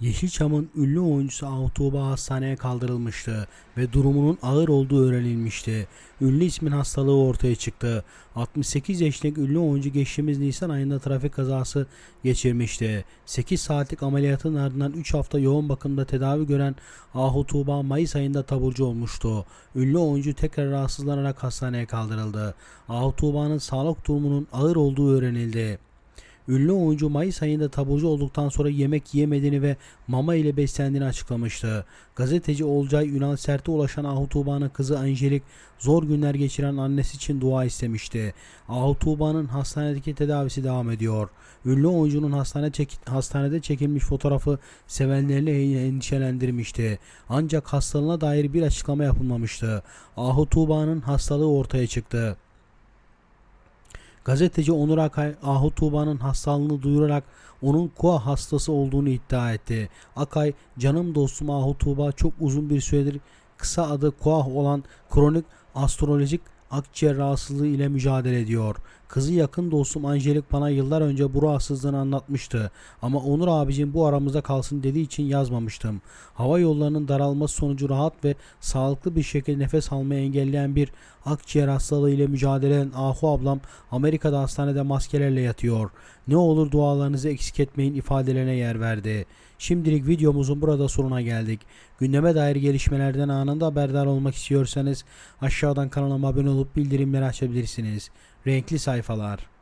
Yeşilçam'ın ünlü oyuncusu Ahu Tuğba hastaneye kaldırılmıştı ve durumunun ağır olduğu öğrenilmişti. Ünlü ismin hastalığı ortaya çıktı. 68 yaşındaki ünlü oyuncu geçtiğimiz Nisan ayında trafik kazası geçirmişti. 8 saatlik ameliyatın ardından 3 hafta yoğun bakımda tedavi gören Ahu Tuğba Mayıs ayında taburcu olmuştu. Ünlü oyuncu tekrar rahatsızlanarak hastaneye kaldırıldı. Ahu Tuğba'nın sağlık durumunun ağır olduğu öğrenildi. Ünlü oyuncu Mayıs ayında taburcu olduktan sonra yemek yemediğini ve mama ile beslendiğini açıklamıştı. Gazeteci Olcay Ünal Sert'e ulaşan Ahu Tuğba'nın kızı Angelik zor günler geçiren annesi için dua istemişti. Ahu Tuğba'nın hastanedeki tedavisi devam ediyor. Ünlü oyuncunun hastane çek- hastanede çekilmiş fotoğrafı sevenlerini endişelendirmişti. Ancak hastalığına dair bir açıklama yapılmamıştı. Ahu Tuğba'nın hastalığı ortaya çıktı. Gazeteci Onur Akay, Ahu Tuğba'nın hastalığını duyurarak onun KUA hastası olduğunu iddia etti. Akay, canım dostum Ahu Tuğba çok uzun bir süredir kısa adı KUA olan kronik astrolojik akciğer rahatsızlığı ile mücadele ediyor. Kızı yakın dostum Angelik bana yıllar önce bu rahatsızlığını anlatmıştı. Ama Onur abicim bu aramızda kalsın dediği için yazmamıştım. Hava yollarının daralması sonucu rahat ve sağlıklı bir şekilde nefes almayı engelleyen bir akciğer hastalığı ile mücadele eden Ahu ablam Amerika'da hastanede maskelerle yatıyor. Ne olur dualarınızı eksik etmeyin ifadelerine yer verdi. Şimdilik videomuzun burada sonuna geldik. Gündeme dair gelişmelerden anında haberdar olmak istiyorsanız aşağıdan kanalıma abone bildirimleri açabilirsiniz. Renkli sayfalar.